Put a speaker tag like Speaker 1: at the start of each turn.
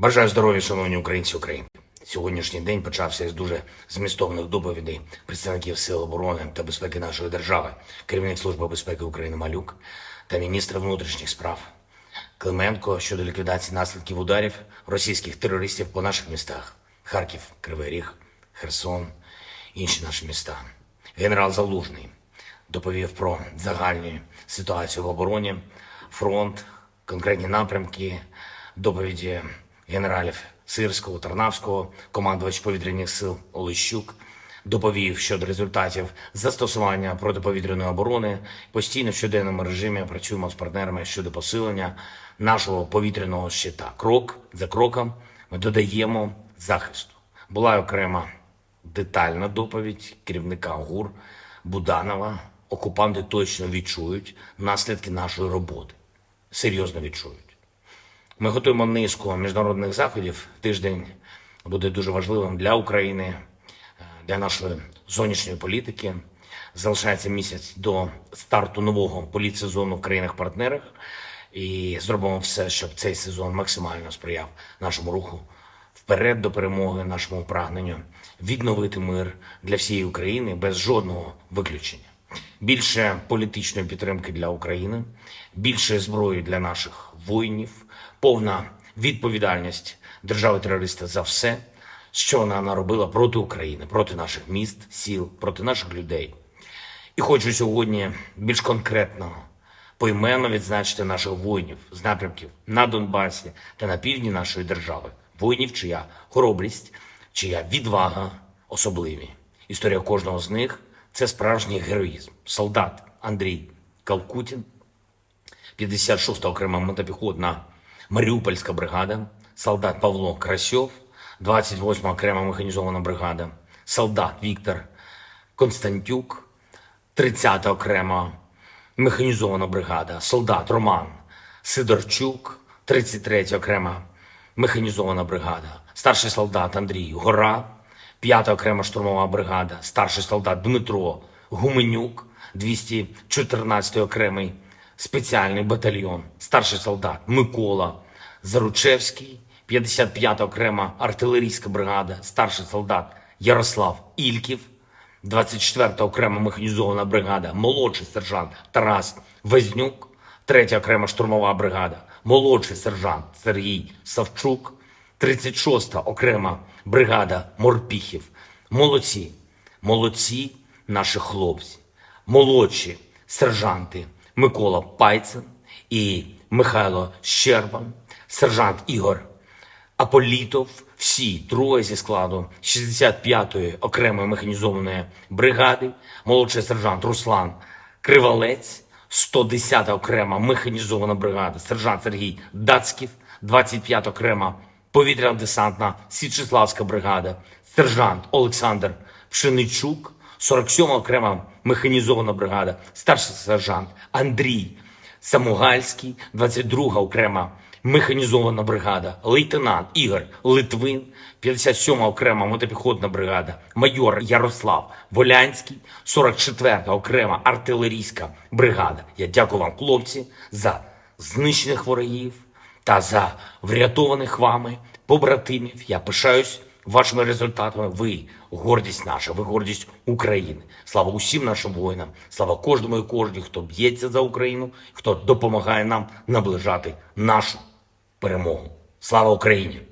Speaker 1: Бажаю здоров'я, шановні українці України. Сьогоднішній день почався із дуже змістовних доповідей представників Сил оборони та безпеки нашої держави, керівник Служби безпеки України Малюк та міністр внутрішніх справ Клименко щодо ліквідації наслідків ударів російських терористів по наших містах: Харків, Кривий Ріг, Херсон, інші наші міста. Генерал Залужний доповів про загальну ситуацію в обороні, фронт, конкретні напрямки, доповіді генералів Сирського, Тарнавського, командувач повітряних сил Олещук доповів щодо результатів застосування протиповітряної оборони. Постійно в щоденному режимі працюємо з партнерами щодо посилення нашого повітряного щита. Крок за кроком ми додаємо захисту. Була окрема детальна доповідь керівника ГУР Буданова. Окупанти точно відчують наслідки нашої роботи. Серйозно відчують. Ми готуємо низку міжнародних заходів. Тиждень буде дуже важливим для України, е, для нашої зовнішньої політики. Залишається місяць до старту нового політсезону в країнах-партнерах. І зробимо все, щоб цей сезон максимально сприяв нашому руху вперед до перемоги, нашому прагненню відновити мир для всієї України без жодного виключення. Більше політичної підтримки для України, більше зброї для наших воїнів, повна відповідальність держави-терориста за все, що вона наробила проти України, проти наших міст, сіл, проти наших людей. І хочу сьогодні більш конкретно поіменно відзначити наших воїнів з напрямків на Донбасі та на півдні нашої держави. Воїнів, чия хоробрість, чия відвага особливі. Історія кожного з них це справжній героїзм. Солдат Андрій Калкутін, 56-та окрема мотопіхотна Маріупольська бригада, солдат Павло Красьов, 28-ма окрема механізована бригада, солдат Віктор Константюк, 30-та окрема механізована бригада, солдат Роман Сидорчук, 33-я окрема механізована бригада, старший солдат Андрій Гора, 5-та окрема штурмова бригада, старший солдат Дмитро Гуменюк, 214-й окремий спеціальний батальйон, старший солдат Микола Заручевський, 55-та окрема артилерійська бригада, старший солдат Ярослав Ільків, 24-та окрема механізована бригада, молодший сержант Тарас Везнюк, 3-я окрема штурмова бригада, молодший сержант Сергій Савчук, 36-та окрема бригада Морпіхів. Молодці, молодці наші хлопці, молодші сержанти Микола Пайцин і Михайло Щербан, сержант Ігор Аполітов, всі троє зі складу 65-ї окремої механізованої бригади, молодший сержант Руслан Кривалець, 110-та окрема механізована бригада, сержант Сергій Дацьків, 25-та окрема повітряно-десантна Січеславська бригада, сержант Олександр Пшеничук, 47-ма окрема механізована бригада, старший сержант Андрій Самугальський, 22-га окрема механізована бригада, лейтенант Ігор Литвин, 57-ма окрема мотопіхотна бригада, майор Ярослав Волянський, 44-та окрема артилерійська бригада. Я дякую вам, хлопці, за знищених ворогів та за врятованих вами побратимів. Я пишаюсь вашими результатами. Ви гордість наша, ви гордість України. Слава усім нашим воїнам, слава кожному і кожній, хто б'ється за Україну, хто допомагає нам наближати нашу перемогу. Слава Україні!